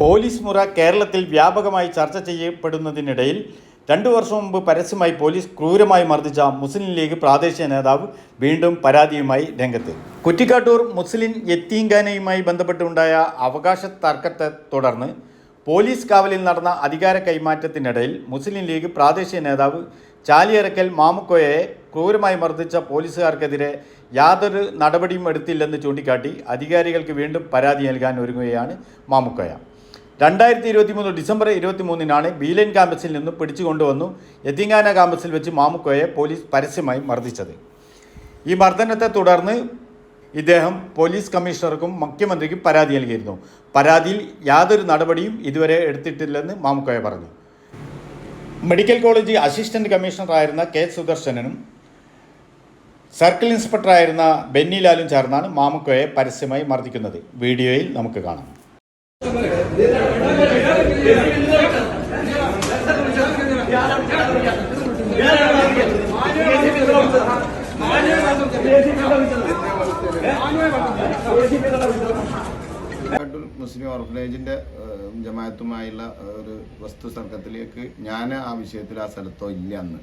Police മുറ കേരളത്തിൽ വ്യാപകമായി ചർച്ച ചെയ്യപ്പെടുന്നതിനിടയിൽ രണ്ടു വർഷം മുമ്പ് പരസ്യമായി പോലീസ് ക്രൂരമായി മർദ്ദിച്ച മുസ്ലിം ലീഗ് പ്രാദേശിക നേതാവ് വീണ്ടും പരാതിയുമായി രംഗത്ത്. കുറ്റിക്കാട്ടൂർ മുസ്ലിം യത്തീങ്കാനയുമായി ബന്ധപ്പെട്ടുണ്ടായ അവകാശ തർക്കത്തെ തുടർന്ന് പോലീസ് കാവലിൽ നടന്ന അധികാര കൈമാറ്റത്തിനിടയിൽ മുസ്ലിം ലീഗ് പ്രാദേശിക നേതാവ് ചാലിയറക്കൽ മാമുക്കോയെ ക്രൂരമായി മർദ്ദിച്ച പോലീസുകാർക്കെതിരെ യാതൊരു നടപടിയും എടുത്തില്ലെന്ന് ചൂണ്ടിക്കാട്ടി അധികാരികൾക്ക് വീണ്ടും പരാതി നൽകാൻ ഒരുങ്ങുകയാണ് മാമുക്കോയ. രണ്ടായിരത്തി ഇരുപത്തി മൂന്ന് ഡിസംബർ ഇരുപത്തി മൂന്നിനാണ് ബീലൻ ക്യാമ്പസിൽ നിന്ന് പിടിച്ചുകൊണ്ടുവന്നു യത്തിങ്ങാന ക്യാമ്പസിൽ വെച്ച് മാമുക്കോയെ പോലീസ് പരസ്യമായി മർദ്ദിച്ചത്. ഈ മർദ്ദനത്തെ തുടർന്ന് ഇദ്ദേഹം പോലീസ് കമ്മീഷണർക്കും മുഖ്യമന്ത്രിക്കും പരാതി നൽകിയിരുന്നു. പരാതിയിൽ യാതൊരു നടപടിയും ഇതുവരെ എടുത്തിട്ടില്ലെന്ന് മാമുക്കോയ പറഞ്ഞു. മെഡിക്കൽ കോളേജ് അസിസ്റ്റന്റ് കമ്മീഷണറായിരുന്ന കെ സുദർശനനും സർക്കിൾ ഇൻസ്പെക്ടറായിരുന്ന ബെന്നി ലാലും ചേർന്നാണ് മാമുക്കോയെ പരസ്യമായി മർദ്ദിക്കുന്നത്. വീഡിയോയിൽ നമുക്ക് കാണാം. മുസ്ലിം ഓർഫനേജിന്റെ ജമായത്തുമായുള്ള ഒരു വസ്തു തർക്കത്തിലേക്ക് ഞാൻ ആ വിഷയത്തിൽ ആ സ്ഥലത്തോ ഇല്ല അന്ന്.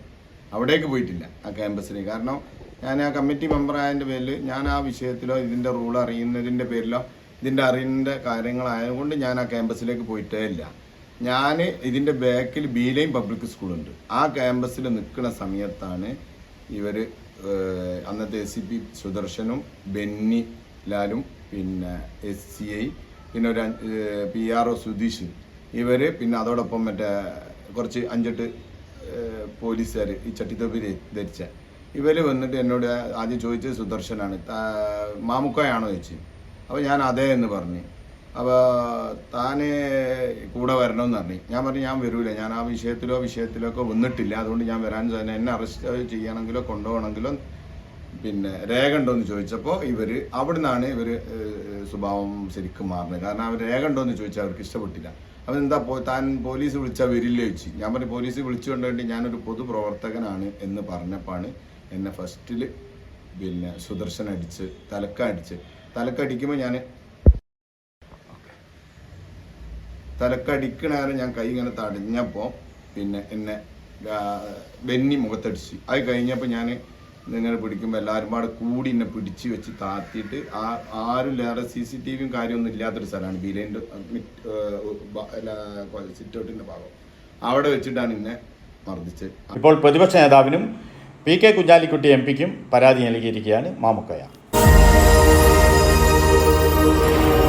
അവിടേക്ക് പോയിട്ടില്ല ആ ക്യാമ്പസിന്. കാരണം ഞാൻ ആ കമ്മിറ്റി മെമ്പറായതിന്റെ പേരിൽ ഞാൻ ആ വിഷയത്തിലോ ഇതിന്റെ റൂൾ അറിയുന്നതിന്റെ പേരിലോ ഇതിന്റെ അറിവിന്റെ കാര്യങ്ങളായതുകൊണ്ട് ഞാൻ ആ ക്യാമ്പസിലേക്ക് പോയിട്ടേ ഇല്ല. ഞാൻ ഇതിന്റെ ബാക്കിൽ ബീലയും പബ്ലിക് സ്കൂളുണ്ട്. ആ ക്യാമ്പസിൽ നിൽക്കുന്ന സമയത്താണ് ഇവർ അന്നത്തെ എസ് സി പി സുദർശനും ബെന്നി ലാലും പിന്നെ എസ് സി ഐ പിന്നെ ഒരു പി ആർ ഒ സുധീഷ് ഇവർ പിന്നെ അതോടൊപ്പം മറ്റേ കുറച്ച് അഞ്ചെട്ട് പോലീസുകാർ ഈ ചട്ടിത്തൊപ്പി ധരിച്ച. ഇവർ വന്നിട്ട് എന്നോട് ആദ്യം ചോദിച്ചത് സുദർശനാണ്. മാമുക്കായാണോ ചോദിച്ചത് ചോദിച്ചു. അപ്പോൾ ഞാൻ അതെ എന്ന് പറഞ്ഞു. അപ്പോൾ താന് കൂടെ വരണമെന്ന് പറഞ്ഞു. ഞാൻ പറഞ്ഞു ഞാൻ വരൂല. ഞാൻ ആ വിഷയത്തിലോ വിഷയത്തിലോ ഒക്കെ വന്നിട്ടില്ല. അതുകൊണ്ട് ഞാൻ വരാൻ എന്നെ അറസ്റ്റ് ചെയ്യണമെങ്കിലോ കൊണ്ടുപോകണമെങ്കിലോ പിന്നെ രേഖ ഉണ്ടോയെന്ന് ചോദിച്ചപ്പോൾ ഇവർ അവിടുന്നാണ് ഏഹ്, സ്വഭാവം ശരിക്കും മാറുന്നത്. കാരണം അവർ രേഖ ഉണ്ടോയെന്ന് ചോദിച്ചാൽ അവർക്ക് ഇഷ്ടപ്പെട്ടില്ല. അവൻ എന്താ താൻ പോലീസ് വിളിച്ചാൽ വരില്ല ചോദിച്ചു ഞാൻ പറഞ്ഞു പോലീസ് വിളിച്ചു കൊണ്ടുവേണ്ടി ഞാനൊരു പൊതുപ്രവർത്തകനാണ് എന്ന് പറഞ്ഞപ്പോഴാണ് എന്നെ ഫസ്റ്റിൽ പിന്നെ സുദർശൻ അടിച്ച് തലക്ക അടിച്ച് തലക്കടിക്കുമ്പോൾ ഞാൻ തലക്കടിക്കണേരം ഞാൻ കൈ ഇങ്ങനെ തടഞ്ഞപ്പോൾ പിന്നെ എന്നെ ബെന്നി മുഖത്തടിച്ച്. അത് കഴിഞ്ഞപ്പോൾ ഞാൻ ഇങ്ങനെ പിടിക്കുമ്പോൾ എല്ലാവരും പാടെ കൂടി എന്നെ പിടിച്ച് വെച്ച് താത്തിയിട്ട് ആ ആരും വേറെ സി സി ടി വിയും കാര്യമൊന്നും ഇല്ലാത്തൊരു സ്ഥലമാണ്. ബീലേന്റെ സിറ്റൗട്ടിന്റെ ഭാഗം. അവിടെ വെച്ചിട്ടാണ് എന്നെ മർദ്ദിച്ചത്. ഇപ്പോൾ പ്രതിപക്ഷ നേതാവിനും പി കെ കുഞ്ഞാലിക്കുട്ടി എം പിക്കും പരാതി നൽകിയിരിക്കുകയാണ് മാമുക്കോയ Thank you.